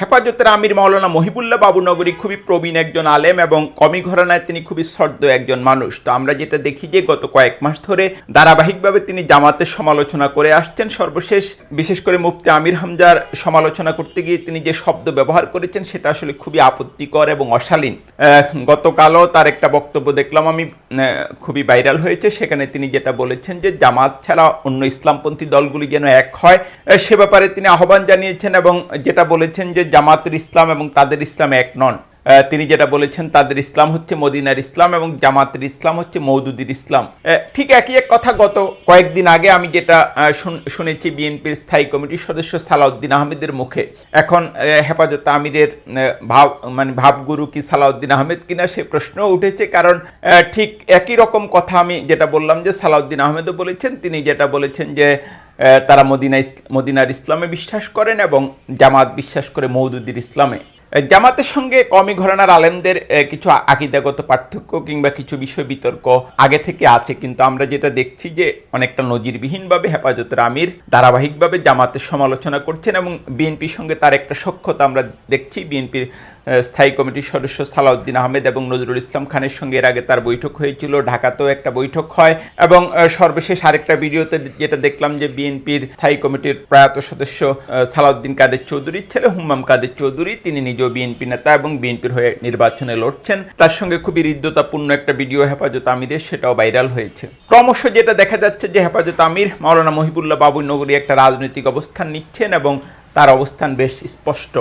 হেফাজতের আমির মাওলানা মহিবুল্লাহ বাবুনগরী খুবই প্রবীণ একজন আলেম এবং কমি ঘরানায় তিনি খুবই শ্রদ্ধ একজন মানুষ। তো আমরা যেটা দেখি যে গত কয়েক মাস ধরে ধারাবাহিকভাবে তিনি জামাতের সমালোচনা করে আসছেন। সর্বশেষ বিশেষ করে মুফতি আমির হামজার সমালোচনা করতে গিয়ে তিনি যে শব্দ ব্যবহার করেছেন, সেটা আসলে খুবই আপত্তিকর এবং অশালীন। গতকালও তার একটা বক্তব্য দেখলাম আমি খুবই ভাইরাল হয়েছে। সেখানে তিনি যেটা বলেছেন যে জামাত ছাড়া অন্য ইসলামপন্থী দলগুলি যেন এক হয় সে ব্যাপারে তিনি আহ্বান জানিয়েছেন এবং যেটা বলেছেন যে জামাতের ইসলাম এবং তাদের ইসলাম এক নন। তিনি যেটা বলেছেন, তাদের ইসলাম হচ্ছে মদিনার ইসলাম এবং জামাতের ইসলাম হচ্ছে মৌদুদির ইসলাম। ঠিক একই এক কথা, গত কয়েকদিন আগে আমি যেটা শুনেছি বিএনপির স্থায়ী কমিটির সদস্য সালাউদ্দিন আহমেদের মুখে। এখন হেফাজত আমিরের ভাব মানে ভাবগুরু কি সালাউদ্দিন আহমেদ কিনা সে প্রশ্ন উঠেছে, কারণ ঠিক একই রকম কথা আমি যেটা বললাম যে সালাউদ্দিন আহমেদও বলেছেন, তিনি যেটা বলেছেন যে তারা মদিনা মদিনার ইসলামে বিশ্বাস করেন এবং জামাত বিশ্বাস করে মৌদুদ্দির ইসলামে। জামাতের সঙ্গে কমি ঘরানার আলেমদের কিছু আকিদাগত পার্থক্য কিংবা কিছু বিষয় বিতর্ক আগে থেকে আছে, কিন্তু আমরা যেটা দেখছি যে অনেকটা নজিরবিহীনভাবে হেফাজতের আমির ধারাবাহিকভাবে জামাতের সমালোচনা করছেন এবং বিএনপির সঙ্গে তার একটা সক্ষতা আমরা দেখছি। বিএনপির স্থায়ী কমিটির সদস্য সালাউদ্দিন আহমেদ এবং নজরুল ইসলাম খানের সঙ্গে এর আগে তার বৈঠক হয়েছিল, ঢাকাতেও একটা বৈঠক হয় এবং সর্বশেষ আরেকটা ভিডিওতে যেটা দেখলাম যে বিএনপির স্থায়ী কমিটির প্রয়াত সদস্য সালাউদ্দিন কাদের চৌধুরীর ছেলে হুম্মাম কাদের চৌধুরী, তিনি নিজেও বিএনপি নেতা এবং বিএনপির হয়ে নির্বাচনে লড়ছেন। তার সঙ্গে খুবই হৃদ্যতাপূর্ণ একটা ভিডিও হেফাজত আমিরের, সেটাও ভাইরাল হয়েছে। ক্রমশ যেটা দেখা যাচ্ছে যে হেফাজত আমির মাওলানা মহিবুল্লাহ বাবুনগরী একটা রাজনৈতিক অবস্থান নিচ্ছেন এবং তার অবস্থান বেশ স্পষ্ট।